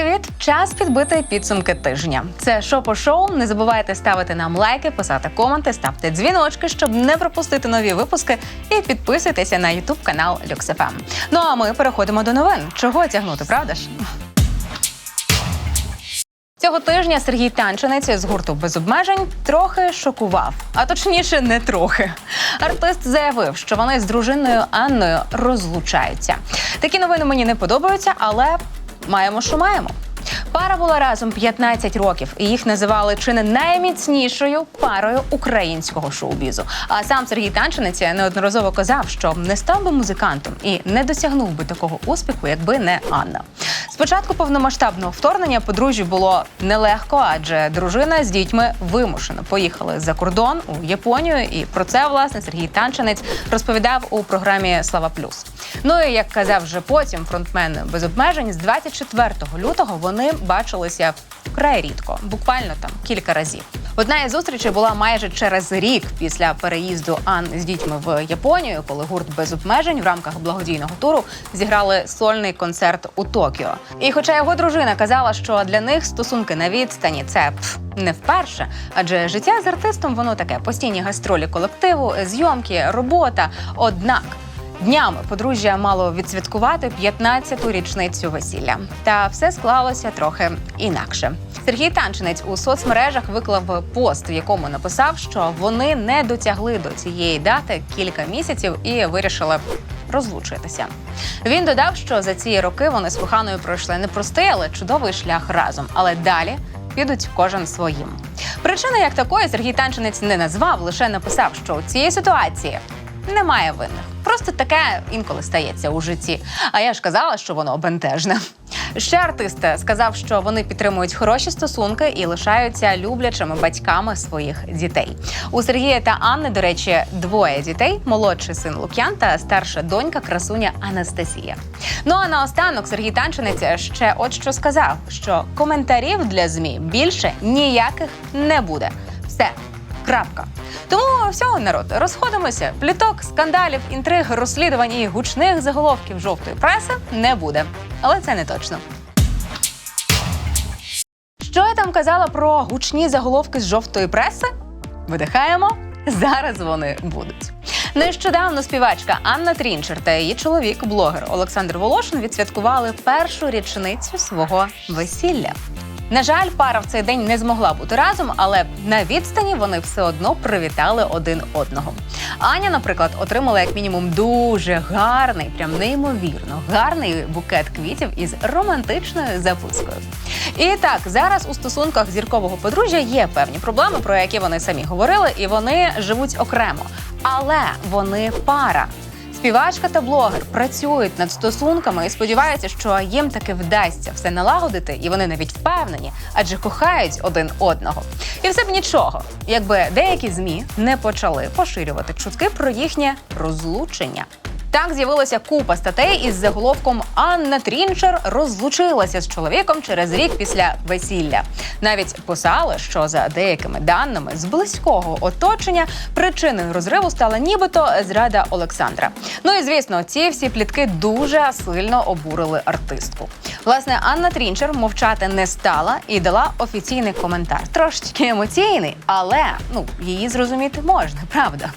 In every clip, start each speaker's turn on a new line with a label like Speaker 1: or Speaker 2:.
Speaker 1: привіт! Час підбити підсумки тижня. Це шопо шоу. Не забувайте ставити нам лайки, писати коменти, ставте дзвіночки, щоб не пропустити нові випуски. І підписуйтеся на ютуб канал LuxFM. Ну а ми переходимо до новин. Чого тягнути, правда ж? Цього тижня Сергій Танчинець з гурту без обмежень трохи шокував, а точніше, не трохи. Артист заявив, що вони з дружиною Анною розлучаються. Такі новини мені не подобаються, але маємо, що маємо. Пара була разом 15 років, і їх називали чи не найміцнішою парою українського шоу-бізу. А сам Сергій Танчинець неодноразово казав, що не став би музикантом і не досягнув би такого успіху, якби не Анна. Спочатку повномасштабного вторгнення подружжю було нелегко, адже дружина з дітьми вимушено поїхали за кордон у Японію. І про це власне Сергій Танчинець розповідав у програмі Слава Плюс. Ну і як казав вже потім фронтмен без обмежень, з 24 лютого вони бачилися вкрай рідко, буквально там кілька разів. Одна із зустрічей була майже через рік після переїзду Ан з дітьми в Японію, коли гурт без обмежень в рамках благодійного туру зіграли сольний концерт у Токіо. І хоча його дружина казала, що для них стосунки на відстані це пф, не вперше, адже життя з артистом воно таке постійні гастролі колективу, зйомки, робота. Однак Днями подружжя мало відсвяткувати 15-ту річницю весілля. Та все склалося трохи інакше. Сергій Танчинець у соцмережах виклав пост, в якому написав, що вони не дотягли до цієї дати кілька місяців і вирішили розлучитися. Він додав, що за ці роки вони з коханою пройшли непростий, але чудовий шлях разом. Але далі підуть кожен своїм. Причини як такої Сергій Танчинець не назвав, лише написав, що у цій ситуації немає винних. Просто таке інколи стається у житті. А я ж казала, що воно бентежне. Ще артист сказав, що вони підтримують хороші стосунки і лишаються люблячими батьками своїх дітей. У Сергія та Анни, до речі, двоє дітей: молодший син Лук'ян та старша донька красуня Анастасія. Ну а наостанок Сергій Танчинець ще от що сказав: що коментарів для змі більше ніяких не буде. Все. Крапка. Тому все, народ, розходимося. Пліток, скандалів, інтриг, розслідувань і гучних заголовків жовтої преси не буде. Але це не точно. Що я там казала про гучні заголовки з жовтої преси? Видихаємо. Зараз вони будуть. Нещодавно співачка Анна Трінчер та її чоловік, блогер Олександр Волошин, відсвяткували першу річницю свого весілля. На жаль, пара в цей день не змогла бути разом, але на відстані вони все одно привітали один одного. Аня, наприклад, отримала як мінімум дуже гарний, прям неймовірно гарний букет квітів із романтичною запискою. І так, зараз у стосунках зіркового подружжя є певні проблеми, про які вони самі говорили, і вони живуть окремо. Але вони пара. Співачка та блогер працюють над стосунками і сподіваються, що їм таки вдасться все налагодити, і вони навіть впевнені, адже кохають один одного. І все б нічого, якби деякі змі не почали поширювати чутки про їхнє розлучення. Так з'явилася купа статей із заголовком Анна Трінчер розлучилася з чоловіком через рік після весілля. Навіть писали, що за деякими даними з близького оточення причиною розриву стала нібито зрада Олександра. Ну і звісно, ці всі плітки дуже сильно обурили артистку. Власне, Анна Трінчер мовчати не стала і дала офіційний коментар. Трошечки емоційний, але ну її зрозуміти можна, правда.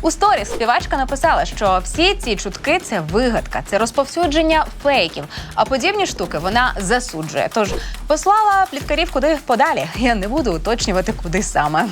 Speaker 1: У сторіс співачка написала, що всі ці чутки це вигадка, це розповсюдження фейків. А подібні штуки вона засуджує. Тож послала пліткарів куди подалі. Я не буду уточнювати, куди саме.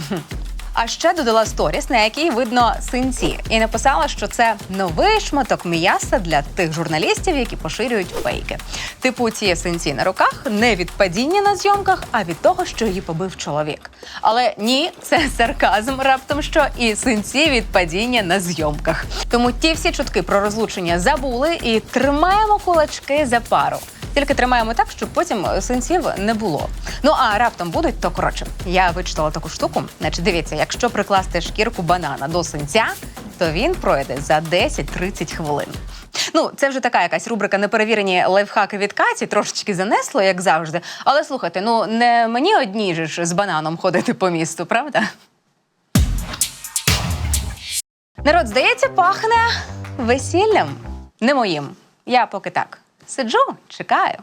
Speaker 1: А ще додала сторіс, на якій видно синці, і написала, що це новий шматок м'яса для тих журналістів, які поширюють фейки. Типу, ці синці на руках не від падіння на зйомках, а від того, що її побив чоловік. Але ні, це сарказм раптом що і синці від падіння на зйомках. Тому ті всі чутки про розлучення забули і тримаємо кулачки за пару. Тільки тримаємо так, щоб потім синців не було. Ну а раптом будуть, то коротше, я вичитала таку штуку. Значить, дивіться, якщо прикласти шкірку банана до синця, то він пройде за 10-30 хвилин. Ну, це вже така якась рубрика неперевірені лайфхаки від Каті, трошечки занесло, як завжди. Але слухайте, ну не мені одній же ж з бананом ходити по місту, правда? Народ, здається, пахне весіллям. Не моїм. Я поки так сиджу, чекаю.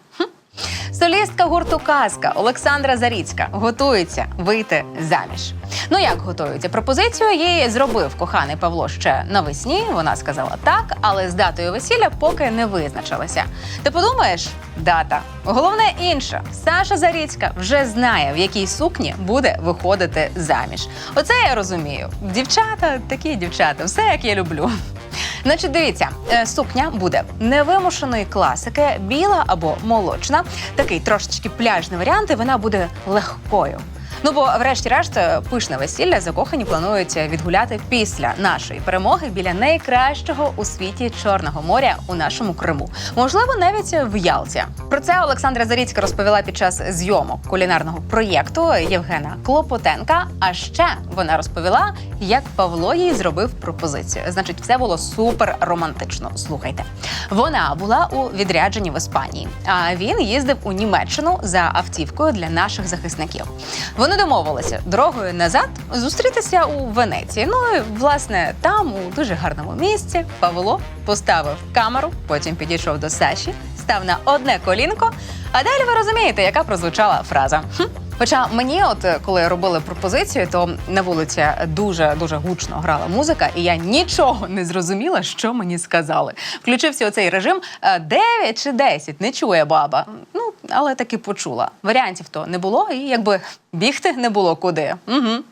Speaker 1: Солістка гурту Казка Олександра Заріцька готується вийти заміж. Ну як готується? Пропозицію їй зробив коханий Павло ще навесні. Вона сказала так, але з датою весілля поки не визначилася. Ти подумаєш, дата. Головне інше. Саша Заріцька вже знає, в якій сукні буде виходити заміж. Оце я розумію. Дівчата, такі дівчата, все як я люблю. Значить, дивіться, е, сукня буде невимушеної класики, біла або молочна. Такий трошечки пляжний варіант, і вона буде легкою. Ну бо, врешті-решт, е, пишне весілля закохані планують відгуляти після нашої перемоги біля найкращого у світі Чорного моря у нашому Криму. Можливо, навіть в Ялті. Про це Олександра Заріцька розповіла під час зйомок кулінарного проєкту Євгена Клопотенка. А ще вона розповіла, як Павло їй зробив пропозицію. Значить, все було супер романтично. Слухайте, вона була у відрядженні в Іспанії, а він їздив у Німеччину за автівкою для наших захисників. Вони домовилися дорогою назад зустрітися у Венеції. Ну і власне там, у дуже гарному місці, Павло поставив камеру, потім підійшов до Саші, став на одне колінко. А далі ви розумієте, яка прозвучала фраза. Хоча мені, от е, коли робили пропозицію, то на вулиці дуже дуже гучно грала музика, і я нічого не зрозуміла, що мені сказали. Включився оцей режим е, 9 чи 10, не чує баба. Ну, але таки почула. Варіантів то не було, і якби бігти не було куди. Угу.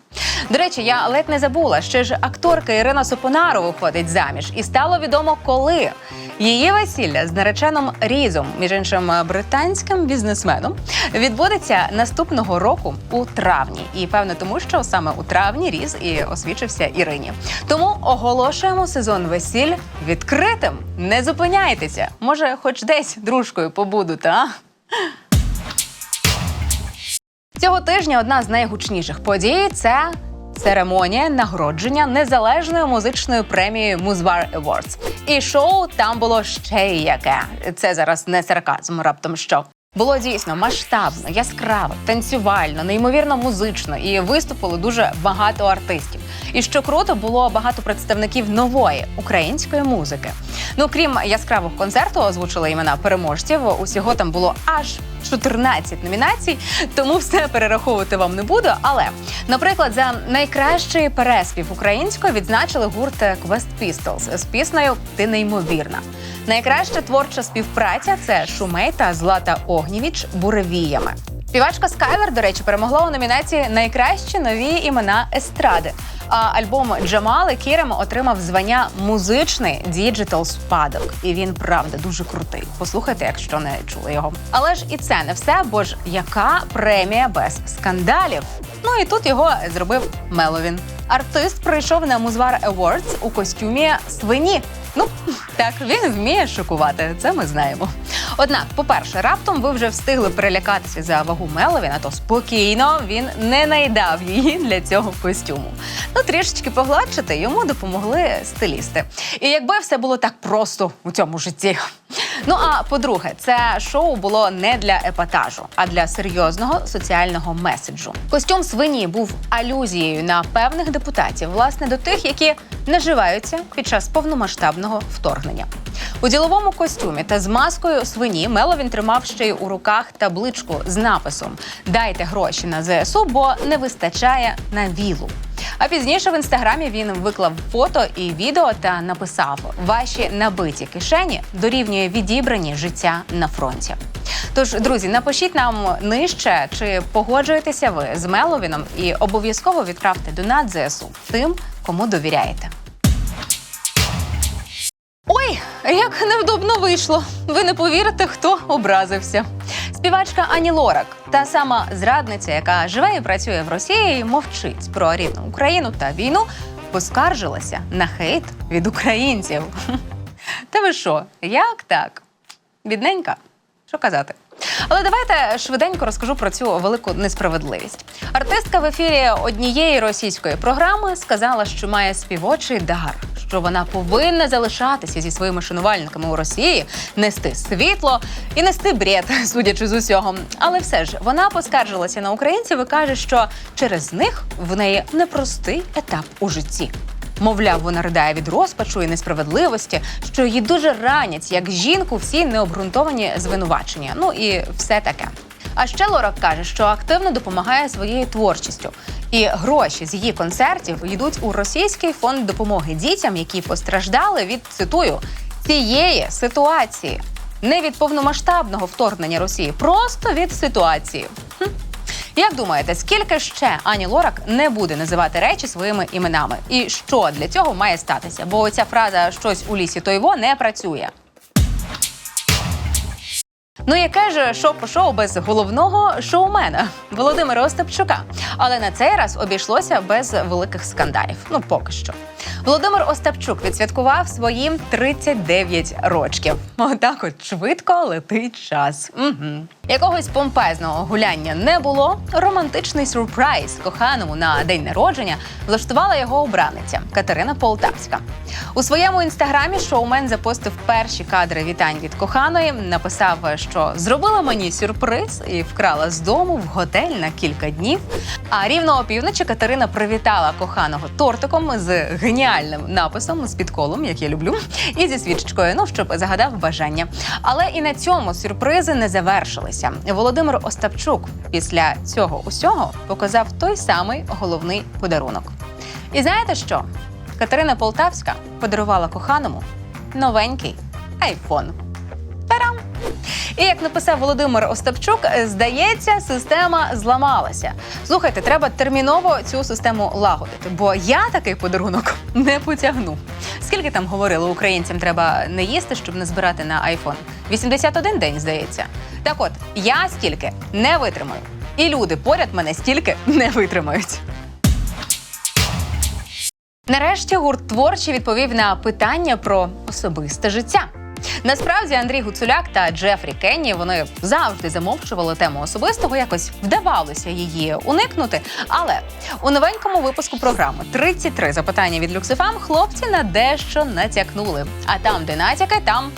Speaker 1: До речі, я ледь не забула, ще ж акторка Ірина Сопонару виходить заміж, і стало відомо, коли її весілля з нареченим Різом, між іншим британським бізнесменом, відбудеться наступного року у травні. І певно, тому що саме у травні Різ і освічився Ірині. Тому оголошуємо сезон весіль відкритим. Не зупиняйтеся. Може, хоч десь дружкою побудете, а? Цього тижня одна з найгучніших подій це церемонія нагородження незалежною музичною премією Музвар Awards. І шоу там було ще яке. Це зараз не сарказм, раптом що. Було дійсно масштабно, яскраво, танцювально, неймовірно музично, і виступило дуже багато артистів. І що круто, було багато представників нової української музики. Ну крім яскравого концерту, озвучили імена переможців. Усього там було аж 14 номінацій, тому все перераховувати вам не буду. Але, наприклад, за найкращий переспів українською відзначили гурт Quest Pistols з піснею Ти неймовірна. Найкраща творча співпраця це Шумей та Злата Огнєвіч буревіями. Співачка Скайлер, до речі, перемогла у номінації Найкращі нові імена естради. А альбом Джамали Кірем отримав звання музичний діджитал спадок. І він правда дуже крутий. Послухайте, якщо не чули його. Але ж і це не все, бо ж яка премія без скандалів? Ну і тут його зробив Меловін. Артист прийшов на Музвар Awards у костюмі свині. Ну так він вміє шокувати. Це ми знаємо. Однак, по-перше, раптом ви вже встигли перелякатися за вагу Меловіна, то спокійно він не найдав її для цього костюму. Ну трішечки погладшити йому допомогли стилісти. І якби все було так просто у цьому житті. Ну а по-друге, це шоу було не для епатажу, а для серйозного соціального меседжу. Костюм свині був алюзією на певних депутатів, власне, до тих, які наживаються під час повномасштабного вторгнення. У діловому костюмі та з маскою свині Меловін тримав ще й у руках табличку з написом Дайте гроші на ЗСУ, бо не вистачає на вілу. А пізніше в інстаграмі він виклав фото і відео та написав: Ваші набиті кишені дорівнює відібрані життя на фронті. Тож, друзі, напишіть нам нижче, чи погоджуєтеся ви з Меловіном, і обов'язково відправте донат ЗСУ тим, кому довіряєте. Ой, як невдобно вийшло. Ви не повірите, хто образився. Співачка Ані Лорак, та сама зрадниця, яка живе і працює в Росії, мовчить про рідну Україну та війну, поскаржилася на хейт від українців. Та ви що, як так? Бідненька, що казати? Але давайте швиденько розкажу про цю велику несправедливість. Артистка в ефірі однієї російської програми сказала, що має співочий дар, що вона повинна залишатися зі своїми шанувальниками у Росії, нести світло і нести бред, судячи з усього. Але все ж вона поскаржилася на українців і каже, що через них в неї непростий етап у житті. Мовляв, вона ридає від розпачу і несправедливості, що її дуже ранять як жінку всі необґрунтовані звинувачення. Ну і все таке. А ще Лора каже, що активно допомагає своєю творчістю, і гроші з її концертів йдуть у російський фонд допомоги дітям, які постраждали від цитую цієї ситуації, не від повномасштабного вторгнення Росії, просто від ситуації. Хм. Як думаєте, скільки ще Ані Лорак не буде називати речі своїми іменами? І що для цього має статися? Бо ця фраза щось у лісі то його не працює. Ну, яке ж шоу по шоу без головного шоумена Володимира Остапчука. Але на цей раз обійшлося без великих скандалів. Ну, поки що. Володимир Остапчук відсвяткував свої 39 рочків. Отак от швидко летить час. Угу. Якогось помпезного гуляння не було. Романтичний сюрприз коханому на день народження влаштувала його обраниця Катерина Полтавська. У своєму інстаграмі шоумен запостив перші кадри вітань від коханої. Написав, що зробила мені сюрприз і вкрала з дому в готель на кілька днів. А рівно опівночі Катерина привітала коханого тортиком з геніальним написом з підколом, як я люблю, і зі свічечкою. Ну щоб загадав бажання. Але і на цьому сюрпризи не завершилися. Володимир Остапчук після цього усього показав той самий головний подарунок. І знаєте що? Катерина Полтавська подарувала коханому новенький айфон. І як написав Володимир Остапчук, здається, система зламалася. Слухайте, треба терміново цю систему лагодити, бо я такий подарунок не потягну. Скільки там говорили українцям, треба не їсти, щоб не збирати на айфон? 81 день, здається. Так от, я стільки не витримаю. І люди поряд мене стільки не витримають. Нарешті гурт творчий відповів на питання про особисте життя. Насправді Андрій Гуцуляк та Джефрі Кенні вони завжди замовчували тему особистого, якось вдавалося її уникнути. Але у новенькому випуску програми «33 запитання від Люксифам хлопці на дещо натякнули. А там, де натяки, там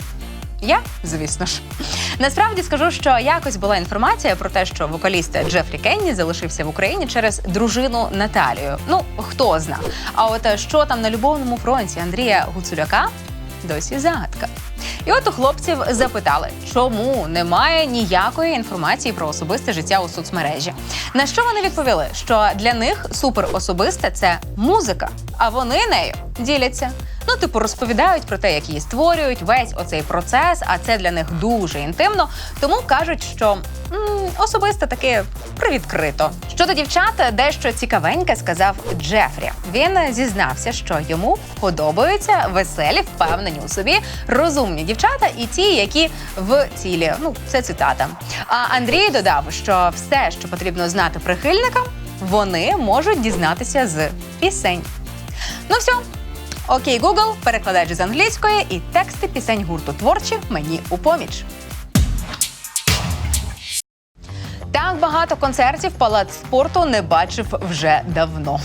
Speaker 1: я, звісно ж. Насправді скажу, що якось була інформація про те, що вокаліст Джефрі Кенні залишився в Україні через дружину Наталію. Ну хто зна. А от що там на любовному фронті Андрія Гуцуляка досі загадка. І от у хлопців запитали, чому немає ніякої інформації про особисте життя у соцмережі. На що вони відповіли, що для них суперособисте це музика, а вони нею діляться. Ну, типу, розповідають про те, як її створюють, весь оцей процес, а це для них дуже інтимно. Тому кажуть, що м, особисто таки привідкрито. Щодо дівчат, дещо цікавеньке сказав Джефрі. Він зізнався, що йому подобаються веселі, впевнені у собі, розумні дівчата і ті, які в цілі. Ну, це цитата. А Андрій додав, що все, що потрібно знати прихильникам, вони можуть дізнатися з пісень. Ну все. Окей, Google, перекладач з англійської і тексти пісень гурту творчі мені у поміч. Так багато концертів палац спорту не бачив вже давно.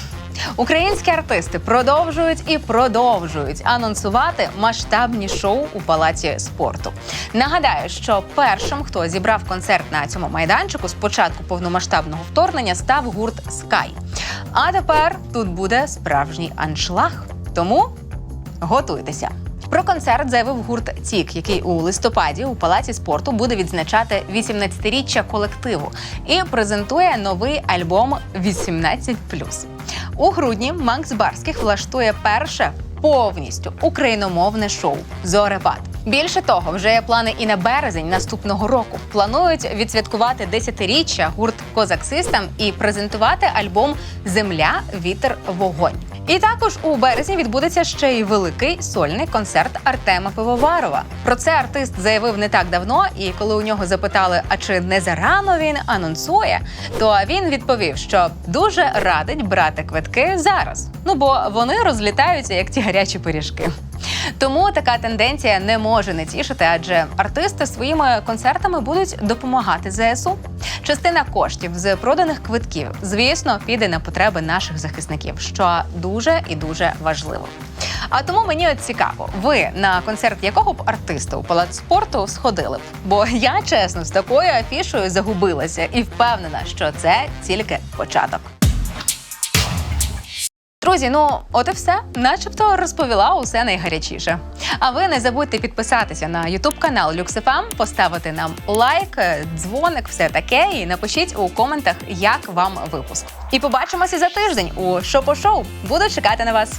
Speaker 1: Українські артисти продовжують і продовжують анонсувати масштабні шоу у палаці спорту. Нагадаю, що першим, хто зібрав концерт на цьому майданчику з початку повномасштабного вторгнення, став гурт Скай. А тепер тут буде справжній аншлаг. Тому готуйтеся. Про концерт заявив гурт Тік, який у листопаді у палаці спорту буде відзначати 18-річчя колективу і презентує новий альбом «18+.» У грудні Макс Барських влаштує перше повністю україномовне шоу Зорепад. Більше того, вже є плани і на березень наступного року. Планують відсвяткувати 10-річчя гурт Козак Систем і презентувати альбом Земля, вітер, вогонь. І також у березні відбудеться ще й великий сольний концерт Артема Пивоварова. Про це артист заявив не так давно. І коли у нього запитали, а чи не зарано він анонсує, то він відповів, що дуже радить брати квитки зараз. Ну бо вони розлітаються як ті гарячі пиріжки. Тому така тенденція не може не тішити, адже артисти своїми концертами будуть допомагати ЗСУ. Частина коштів з проданих квитків, звісно, піде на потреби наших захисників, що дуже і дуже важливо. А тому мені от цікаво, ви на концерт якого б артиста у палац спорту сходили б? Бо я чесно з такою афішою загубилася і впевнена, що це тільки початок. Друзі, ну от і все, начебто розповіла усе найгарячіше. А ви не забудьте підписатися на Ютуб канал LuxFM, поставити нам лайк, дзвоник, все таке, і напишіть у коментах, як вам випуск. І побачимося за тиждень у шопо шоу Буду чекати на вас.